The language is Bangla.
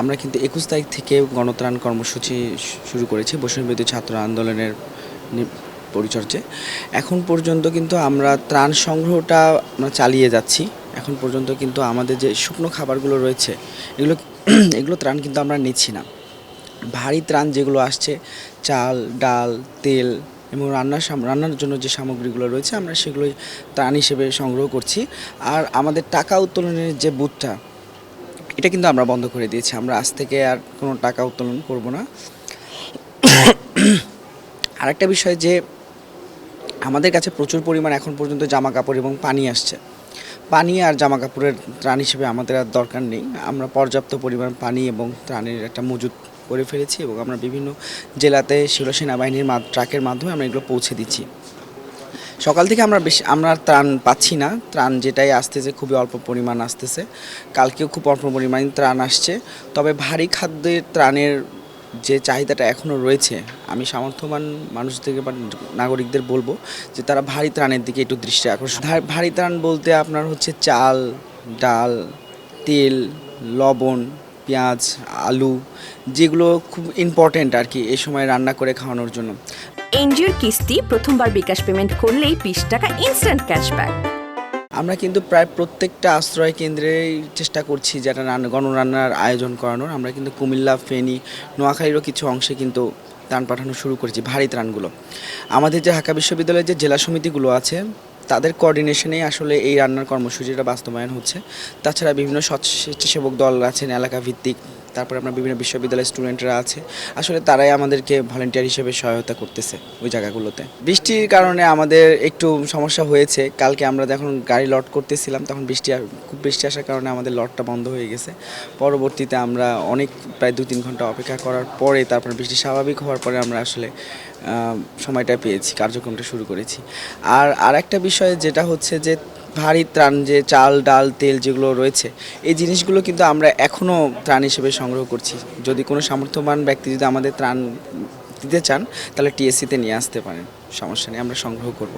আমরা কিন্তু একুশ তারিখ থেকে গণত্রাণ কর্মসূচি শুরু করেছি বৈষম্যবিরোধী ছাত্র আন্দোলনের পরিচর্যে। এখন পর্যন্ত কিন্তু আমরা ত্রাণ সংগ্রহটা আমরা চালিয়ে যাচ্ছি। এখন পর্যন্ত কিন্তু আমাদের যে শুকনো খাবারগুলো রয়েছে, এগুলো এগুলো ত্রাণ কিন্তু আমরা নিচ্ছি না। ভারী ত্রাণ যেগুলো আসছে, চাল, ডাল, তেল এবং রান্নার রান্নার জন্য যে সামগ্রীগুলো রয়েছে, আমরা সেগুলোই ত্রাণ হিসেবে সংগ্রহ করছি। আর আমাদের টাকা উত্তোলনের যে বুথটা এটা কিন্তু আমরা বন্ধ করে দিয়েছি। আমরা আজ থেকে আর কোনো টাকা উত্তোলন করব না। আরেকটা বিষয় যে, আমাদের কাছে প্রচুর পরিমাণ এখন পর্যন্ত জামা কাপড় এবং পানি আসছে। পানি আর জামা কাপড়ের ত্রাণ হিসেবে আমাদের আর দরকার নেই। আমরা পর্যাপ্ত পরিমাণ পানি এবং ত্রাণের একটা মজুত করে ফেলেছি এবং আমরা বিভিন্ন জেলাতে শিল সেনাবাহিনীর ট্রাকের মাধ্যমে আমরা এগুলো পৌঁছে দিচ্ছি। সকাল থেকে আমরা বেশি আমরা ত্রাণ পাচ্ছি না। ত্রাণ যেটাই আসতেছে খুবই অল্প পরিমাণ আসতেছে। কালকেও খুব অল্প পরিমাণ ত্রাণ আসছে। তবে ভারী খাদ্যের ত্রাণের যে চাহিদাটা এখনও রয়েছে, আমি সামর্থ্যবান মানুষদেরকে বা নাগরিকদের বলব যে তারা ভারী ত্রাণের দিকে একটু দৃষ্টি আকর্ষণ। ভারী ত্রাণ বলতে আপনার হচ্ছে চাল, ডাল, তেল, লবণ, পেঁয়াজ, আলু, যেগুলো খুব ইম্পর্ট্যান্ট আর কি এই সময় রান্না করে খাওয়ানোর জন্য। এনজিওর কিস্তি প্রথমবার বিকাশ পেমেন্ট করলেই বিশ টাকা ইনস্ট্যান্ট ক্যাশব্যাক আমরা কিন্তু প্রায় প্রত্যেকটা আশ্রয় কেন্দ্রেই চেষ্টা করছি যেটা রান্না, গণরান্নার আয়োজন করানোর। আমরা কিন্তু কুমিল্লা, ফেনী, নোয়াখালীরও কিছু অংশে কিন্তু ত্রাণ পাঠানো শুরু করেছি, ভারী ত্রাণগুলো। আমাদের যে ঢাকা বিশ্ববিদ্যালয়ের যে জেলা সমিতিগুলো আছে, তাদের কোঅর্ডিনেশনেই আসলে এই রান্নার কর্মসূচিটা বাস্তবায়ন হচ্ছে। তাছাড়া বিভিন্ন স্বচ্ছ- স্বেচ্ছাসেবক দল আছেন এলাকা ভিত্তিক তারপরে আমরা বিভিন্ন বিশ্ববিদ্যালয়ের স্টুডেন্টরা আছে। আসলে তারাই আমাদেরকে ভলেন্টিয়ার হিসেবে সহায়তা করতেছে ওই জায়গাগুলোতে। বৃষ্টির কারণে আমাদের একটু সমস্যা হয়েছে। কালকে আমরা যখন গাড়ি লট করতেছিলাম, তখন বৃষ্টি খুব বৃষ্টি আসার কারণে আমাদের লটটা বন্ধ হয়ে গেছে। পরবর্তীতে আমরা অনেক, প্রায় দু তিন ঘণ্টা অপেক্ষা করার পরে তারপর বৃষ্টি স্বাভাবিক হওয়ার পরে আমরা আসলে সময়টা পেয়েছি, কার্যক্রমটা শুরু করেছি। আর আরেকটা বিষয় যেটা হচ্ছে যে ভারী ত্রাণ যে চাল, ডাল, তেল যেগুলো রয়েছে, এই জিনিসগুলো কিন্তু আমরা এখনও ত্রাণ হিসেবে সংগ্রহ করছি। যদি কোনো সামর্থ্যবান ব্যক্তি যদি আমাদের ত্রাণ দিতে চান, তাহলে টিএসসিতে নিয়ে আসতে পারেন। সমস্যা নেই, আমরা সংগ্রহ করব।